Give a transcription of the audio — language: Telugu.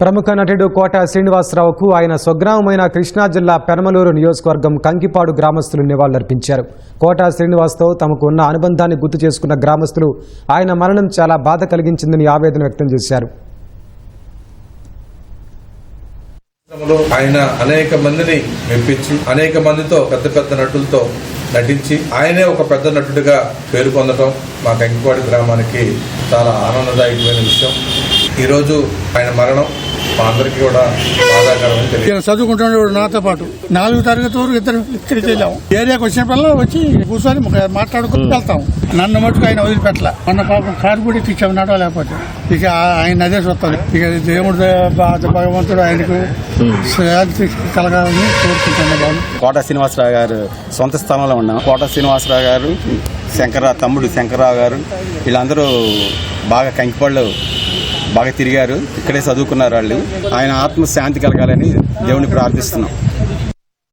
ప్రముఖ నటుడు కోట శ్రీనివాసరావుకు ఆయన స్వగ్రామమైన కృష్ణా జిల్లా పెనమలూరు నియోజకవర్గం కంకిపాడు గ్రామస్తులు నివాళులర్పించారు. కోట శ్రీనివాస్తో తమకు ఉన్న అనుబంధాన్ని గుర్తు చేసుకున్న గ్రామస్తులు ఆయన మరణం చాలా బాధ కలిగించిందని ఆవేదన వ్యక్తం చేశారు. ఆయన అనేక మందిని మెప్పించి అనేక మందితో పెద్ద పెద్ద నటులతో నటించి ఆయనే ఒక పెద్ద నటుడిగా పేరు పొందడం మా కంకిపాడు గ్రామానికి చాలా ఆనందదాయకమైన విషయం. ఈరోజు ఆయన మరణం మా అందరికీ కూడా ఈయన చదువుకుంటున్నాడు నాతో పాటు. నాలుగు తరగతి వరకు ఇద్దరు ఇక్కడికి వెళ్ళాము ఏరియాకి వచ్చినప్పుడల్లా వచ్చి కూర్చొని మాట్లాడుకుని వెళ్తాం. నన్ను మటుకు ఆయన వదిలిపెట్టల. మన పాపం కారు కూడా ఇచ్చాము నడవ లేకపోతే. ఇక ఆయన అదే చూస్తాను ఇక దేవుడు భగవంతుడు ఆయనకు శాంతి కలగాలని కోరుకుంటున్నాను బాబు. కోట శ్రీనివాసరావు గారు సొంత స్థలంలో ఉన్నాం. కోట శ్రీనివాసరావు గారు శంకర తమ్ముడు శంకర్రావు గారు వీళ్ళందరూ బాగా కంకిపళ్ళు బాగా తిరిగారు. ఇక్కడే చదువుకున్నారు వాళ్ళు. ఆయన ఆత్మ శాంతి కలగాలని దేవుని ప్రార్థిస్తున్నాం.